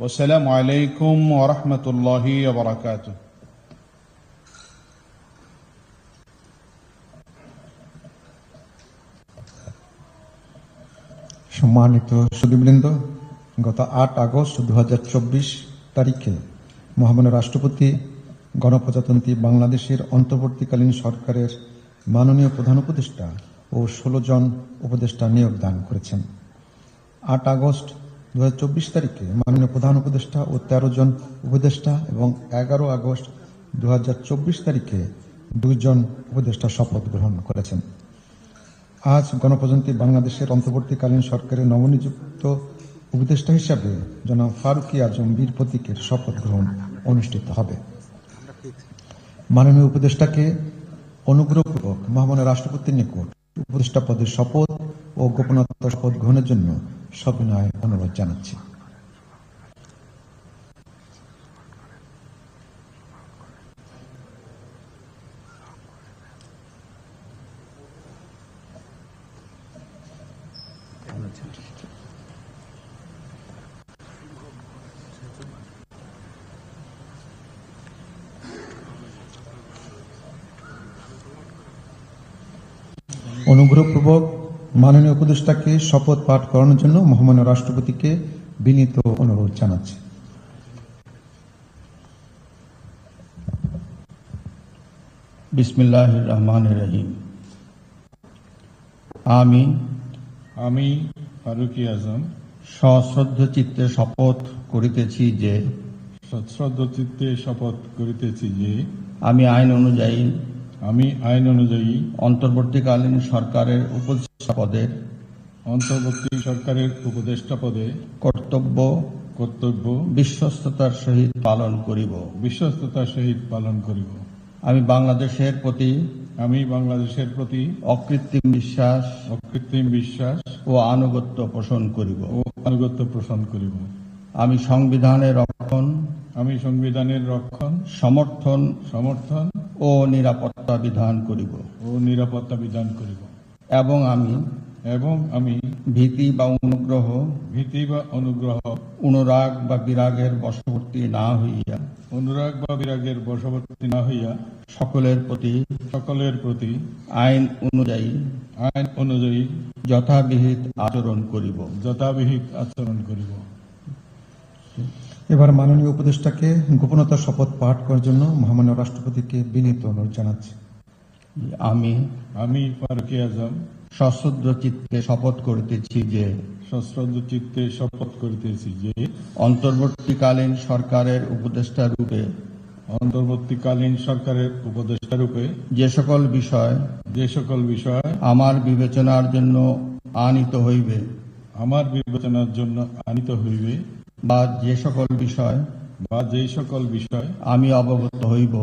والسلام عليكم ورحمة الله وبركاته সম্মানিত সুদীবৃন্দ গত আট আগস্ট দু তারিখে মহামান্য রাষ্ট্রপতি গণপ্রজাতন্ত্রী বাংলাদেশের অন্তর্বর্তীকালীন সরকারের মাননীয় প্রধান উপদেষ্টা ও ষোলো জন উপদেষ্টা নিয়োগ দান করেছেন আট আগস্ট দু তারিখে মাননীয় প্রধান উপদেষ্টা ও তেরো জন উপদেষ্টা এবং এগারো আগস্ট দুহাজার চব্বিশ তারিখে দুইজন উপদেষ্টা শপথ গ্রহণ করেছেন। আজ গণপ্রজাতন্ত্রী বাংলাদেশের অন্তর্বর্তীকালীন সরকারের নবনিযুক্ত উপদেষ্টা হিসাবে জনাব ফারুকি আজম বীর প্রতীকের শপথ গ্রহণ অনুষ্ঠিত হবে। মাননীয় উপদেষ্টাকে অনুগ্রহপূর্বক মহামান্য রাষ্ট্রপতির নিকট উপদেষ্টা পদের শপথ ও গোপনতা শপথ গ্রহণের জন্য সবিনয় অনুরোধ জানাচ্ছি। অনুগ্রহপূর্বক মাননীয় উপদেষ্টাকে শপথ পাঠ করানোর জন্য মহামান্য রাষ্ট্রপতিকে বিনীত অনুরোধ জানাচ্ছি। বিসমিল্লাহ রহমান রহিম। আমি আমি ফারুকি আজম। সশ্রদ্ধ চিত্তে শপথ করিতেছি যে সশ্রদ্ধ চিত্তে শপথ করিতেছি যে আমি আইন অনুযায়ী আমি আইন অনুযায়ী অন্তর্বর্তীকালীন সরকারের উপদেষ্টা পদের অন্তর্বর্তী সরকারের উপদেষ্টা পদে কর্তব্য কর্তব্য, বিশ্বস্ততার সহিত পালন করিব। বিশ্বস্ততার সহিত পালন করিব। আমি বাংলাদেশের প্রতি, আমি বাংলাদেশের প্রতি অকৃত্রিম বিশ্বাস অকৃত্রিম বিশ্বাস ও আনুগত্য পোষণ করিব। ও আনুগত্য পোষণ করিব। আমি সংবিধানের রক্ষণ, আমি সংবিধানের রক্ষণ, সমর্থন সমর্থন ও নিরাপত্তা বিধান করিব। ও নিরাপত্তা বিধান করিব। এবং আমি এবং আমি ভীতি বা অনুগ্রহ ভীতি বা অনুগ্রহ অনুরাগ বা বিরাগের বশবর্তী না হইয়া অনুরাগ বা বিরাগের বশবর্তী না হইয়া সকলের প্রতি সকলের প্রতি আইন অনুযায়ী আইন অনুযায়ী যথাবিহিত আচরণ করিব। যথাবিহিত আচরণ করিব। এবার মাননীয় উপদেষ্টাকে গোপনতা শপথ পাঠ করার জন্য মহামান্য রাষ্ট্রপতিকে বিনীত অনুরোধ জানাচ্ছি। আমি আমি ফারুকি আজম সশ্রদ্ধ চিত্তে শপথ করিতেছি যে সশ্রদ্ধ চিত্তে শপথ করিতেছি যে অন্তর্বর্তীকালীন সরকারের উপদেষ্টা রূপে অন্তর্বর্তীকালীন সরকারের উপদেষ্টা রূপে যে সকল বিষয় যে সকল বিষয় আমার বিবেচনার জন্য আনিত হইবে। আমার বিবেচনার জন্য আনিত হইবে। বা যে সকল বিষয় বা যেই সকল বিষয় আমি অবগত হইব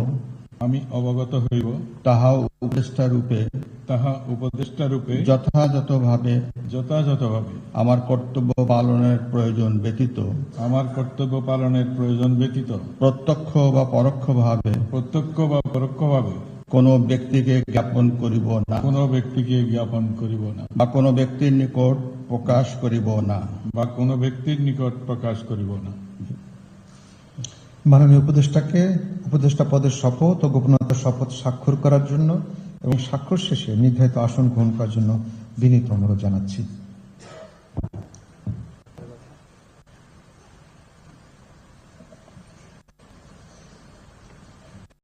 আমি অবগত হইব তাহা উপদেষ্টা রূপে তাহা উপদেষ্টা রূপে যথাযথভাবে যথাযথভাবে আমার কর্তব্য পালনের প্রয়োজন ব্যতীত আমার কর্তব্য পালনের প্রয়োজন ব্যতীত প্রত্যক্ষ বা পরোক্ষভাবে প্রত্যক্ষ বা পরোক্ষভাবে কোনো ব্যক্তিকে জ্ঞাপন করিব না, কোনো ব্যক্তিকে জ্ঞাপন করিব না, বা কোনো ব্যক্তির নিকট প্রকাশ করিব না, বা কোনো ব্যক্তির নিকট প্রকাশ করিব না। মাননীয় উপদেষ্টাকে উপদেষ্টা পদের শপথ ও গোপনতার শপথ স্বাক্ষর করার জন্য এবং স্বাক্ষর শেষে নির্ধারিত আসন গ্রহণ করার জন্য বিনীত অনুরোধ জানাচ্ছি।